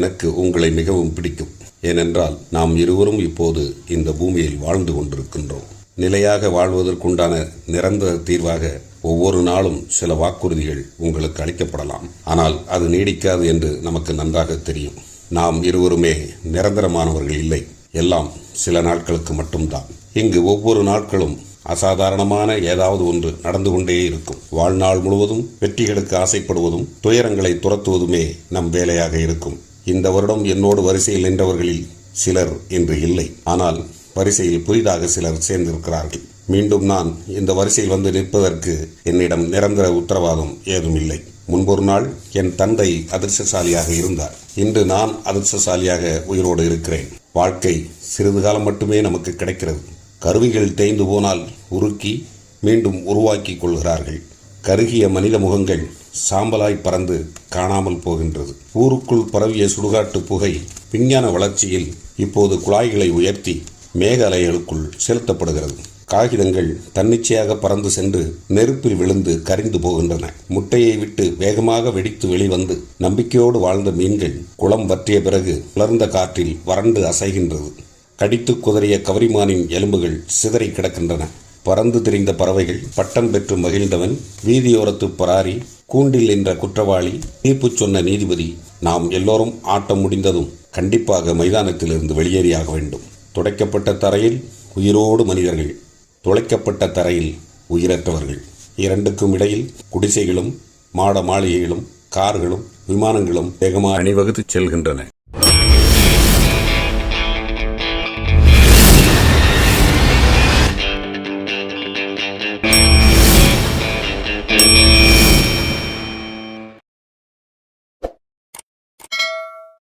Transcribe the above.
எனக்கு உங்களை மிகவும் பிடிக்கும். ஏனென்றால் நாம் இருவரும் இப்போது இந்த பூமியில் வாழ்ந்து கொண்டிருக்கின்றோம். நிலையாக வாழ்வதற்குண்டான நிரந்தர தீர்வாக ஒவ்வொரு நாளும் சில வாக்குறுதிகள் உங்களுக்கு அளிக்கப்படலாம். ஆனால் அது நீடிக்காது என்று நமக்கு நன்றாக தெரியும். நாம் இருவருமே நிரந்தரமானவர்கள் இல்லை. எல்லாம் சில நாட்களுக்கு மட்டும்தான். இங்கு ஒவ்வொரு நாட்களும் அசாதாரணமான ஏதாவது ஒன்று நடந்து கொண்டே இருக்கும். வாழ்நாள் முழுவதும் வெற்றிகளுக்கு ஆசைப்படுவதும் துயரங்களை துரத்துவதுமே நம் வேலையாக இருக்கும். இந்த வருடம் என்னோடு வரிசையில் நின்றவர்களில் சிலர் இன்று இல்லை. ஆனால் வரிசையில் புதிதாக சிலர் சேர்ந்திருக்கிறார்கள். மீண்டும் நான் இந்த வரிசையில் வந்து நிற்பதற்கு என்னிடம் நிரந்தர உத்தரவாதம் ஏதும் இல்லை முன்பொரு நாள் என் தந்தை அதிர்ஷ்டசாலியாக இருந்தார். இன்று நான் அதிர்ஷ்டசாலியாக உயிரோடு இருக்கிறேன். வாழ்க்கை சிறிது காலம் மட்டுமே நமக்கு கிடைக்கிறது. கருவிகள் தேய்ந்து போனால் உருக்கி மீண்டும் உருவாக்கி கொள்கிறார்கள். கருகிய மனித முகங்கள் சாம்பலாய் பறந்து காணாமல் போகின்றது. ஊருக்குள் பரவிய சுடுகாட்டு புகை விஞ்ஞான வளர்ச்சியில் இப்போது குழாய்களை உயர்த்தி மேக அலைகளுக்குள் செலுத்தப்படுகிறது. காகிதங்கள் தன்னிச்சையாக பறந்து சென்று நெருப்பில் விழுந்து கரிந்து போகின்றன. முட்டையை விட்டு வேகமாக வெடித்து வெளிவந்து நம்பிக்கையோடு வாழ்ந்த மீன்கள் குளம் வற்றிய பிறகு உலர்ந்த காற்றில் வறண்டு அசைகின்றது. கடித்து குதறிய கவரிமானின் எலும்புகள் சிதறி கிடக்கின்றன. பறந்து திரிந்த பறவைகள் பட்டம் பெற்று மகிழ்ந்தவன் வீதியோரத்து பராரி கூண்டில் நின்ற குற்றவாளி தீர்ப்பு சொன்ன நீதிபதி நாம் எல்லோரும் ஆட்டம் முடிந்ததும் கண்டிப்பாக மைதானத்திலிருந்து வெளியேறியாக வேண்டும். துடைக்கப்பட்ட தரையில் உயிரோடு மனிதர்கள் துளைக்கப்பட்ட தரையில் உயிரற்றவர்கள். இரண்டுக்கும் இடையில் குடிசைகளும் மாட மாளிகைகளும் கார்களும் விமானங்களும் வேகமாக அணிவகுத்து செல்கின்றன.